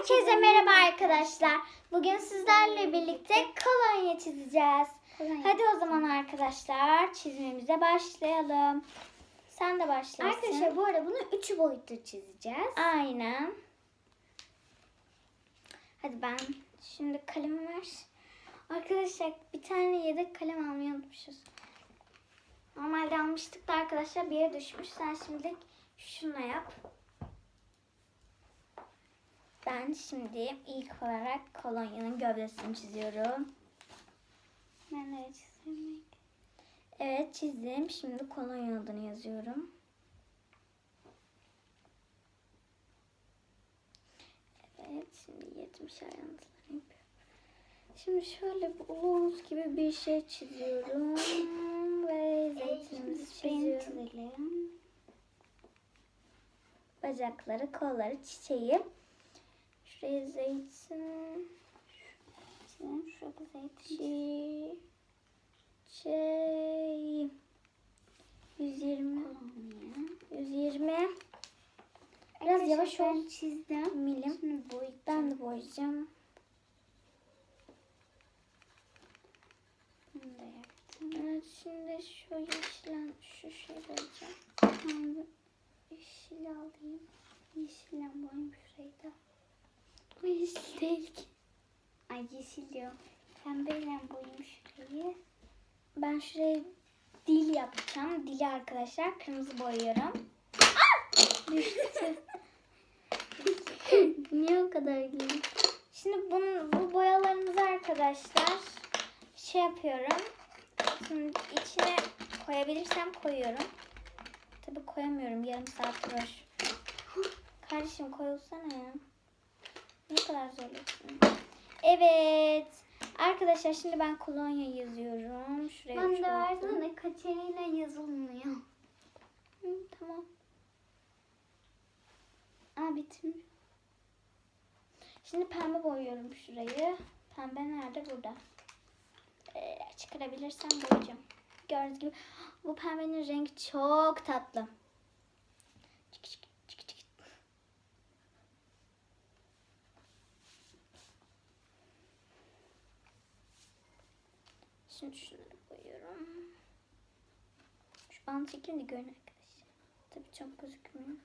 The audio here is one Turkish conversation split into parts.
Herkese merhaba arkadaşlar. Bugün sizlerle birlikte kolonya çizeceğiz. Kolonya. Hadi o zaman arkadaşlar çizmemize başlayalım. Sen de başlarsın. Arkadaşlar bu arada bunu üç boyutlu çizeceğiz. Aynen. Hadi ben şimdi kalemi ver. Arkadaşlar bir tane yedek kalem almayı unutmuşuz. Normalde almıştık da arkadaşlar bir yere düşmüş. Sen şimdi şunu yap. Ben şimdi ilk olarak kolonyanın gövdesini çiziyorum. Ben de çizeyim. Evet çizdim. Şimdi kolonya adını yazıyorum. Evet şimdi 70 ayrıntılarını yapıyorum. Şimdi şöyle buluz gibi bir şey çiziyorum. Ve zeytinimizi çiziyorum. Bacakları, kolları, çiçeği. Şuraya zeytin. Çizelim. Şurada zeytin. Şey. 120. Kolonya. 120. Biraz yavaş ol. Çizdim. Milim. Şimdi boyut. Ben de boyayacağım. Bunu da yaptım. Evet şimdi şu yeşilen şu şey boyayacağım bu yeşil alayım. Yeşille boyayayım şurayı da. Değil ki. Ay yeşil diyor. Pembeyle boyayayım şurayı. Ben şuraya dil yapacağım. Dili arkadaşlar kırmızı boyuyorum. Düştü. Niye o kadar gülüyorsun? Şimdi bunun, bu boyalarımızı arkadaşlar şey yapıyorum. Şimdi içine koyabilirsem koyuyorum. Tabii koyamıyorum. Yarım saat uğraş. Kardeşim koyulsana ya. Ne kadar zorluyorsun. Evet. Arkadaşlar şimdi ben kolonya yazıyorum. Şuraya Ben de versene kaçeriyle yazılmıyor. Hı, tamam. Aa bitmiş. Şimdi pembe boyuyorum şurayı. Pembe nerede? Burada. Ee, çıkarabilirsem boyayacağım. Gördüğünüz gibi bu pembenin rengi çok tatlı. Şimdi şunları boyuyorum. Şu bant çekeyim de görün arkadaşlar. Tabii çok gözükmüyor.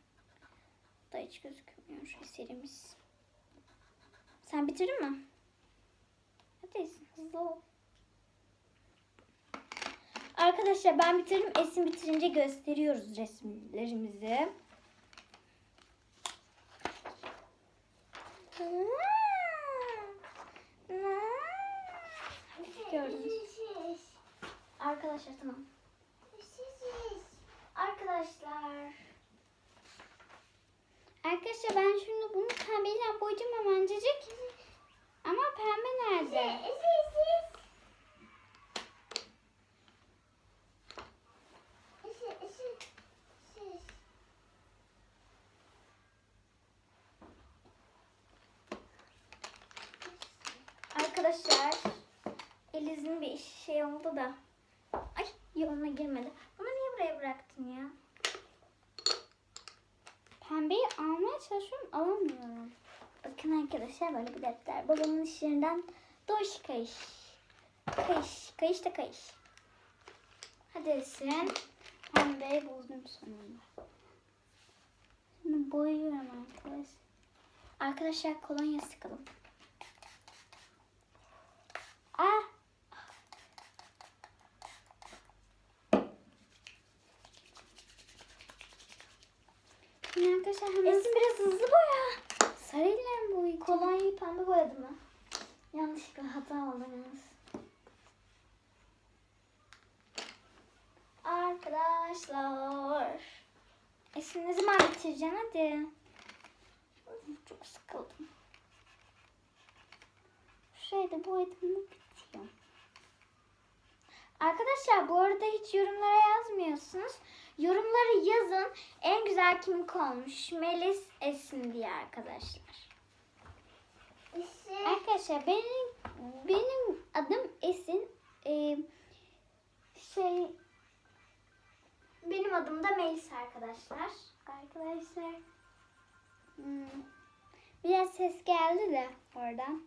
Da hiç gözükmüyor şu eserimiz. Sen bitirdin mi? Hadi hızlı ol. Arkadaşlar ben bitirdim. Esin bitirince gösteriyoruz resimlerimizi. Gördünüz. Arkadaşlar tamam. Arkadaşlar. Arkadaşlar ben şimdi bunu pembeyle boyayacağım hemencecik. Ama pembe nerede? Arkadaşlar Eliz'in bir şey oldu da. Yoluna girmedi. Bunu niye buraya bıraktın ya? Pembeyi almaya çalışıyorum alamıyorum. Bakın arkadaşlar böyle bir defter. Babamın iş yerinden doğuş kayış. Kayış. Kayış da kayış. Hadi Esin. Pembeyi buldum sonunda. Şimdi boyuyorum arkadaşlar. Arkadaşlar kolonya sıkalım. Ah! Şimdi arkadaşlar Esin biraz hızlı boya. sarıyla boyayacağım. Kolonyayı pembe boyadı mı? Yanlışlıkla hata oldu yalnız. Arkadaşlar. Esin ne zaman bitireceksin hadi. Çok sıkıldım. Şurayı boyadım mı bitiyor. Arkadaşlar bu arada hiç yorumlara yazmıyorsunuz. Yorumları yazın. En güzel kimin olmuş? Melis Esin diye arkadaşlar. Arkadaşlar benim benim adım Esin. Ee, şey Benim adım da Melis arkadaşlar. arkadaşlar hmm, Biraz ses geldi de oradan.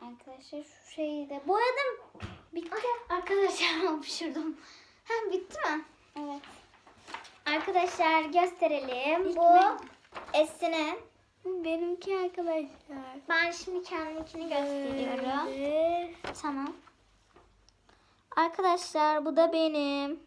Arkadaşlar şu şeyi de boyadım. Bitti. Arkadaşlar hapşırdım. Ha bitti mi? Evet. Arkadaşlar gösterelim. İlk Bu ben- Esin'in. Benimki arkadaşlar. Ben şimdi kendimkini gösteriyorum. Böyle. Tamam. Arkadaşlar bu da benim.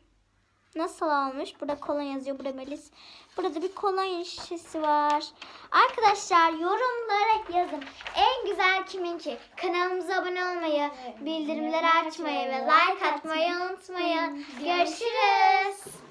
Nasıl olmuş? Burada kolon yazıyor. Burada Melis. Burada bir kolon şişesi var. Arkadaşlar yorumlara yazın. En güzel kiminki? Kanalımıza abone olmayı, bildirimleri açmayı ve like atmayı unutmayın. Görüşürüz.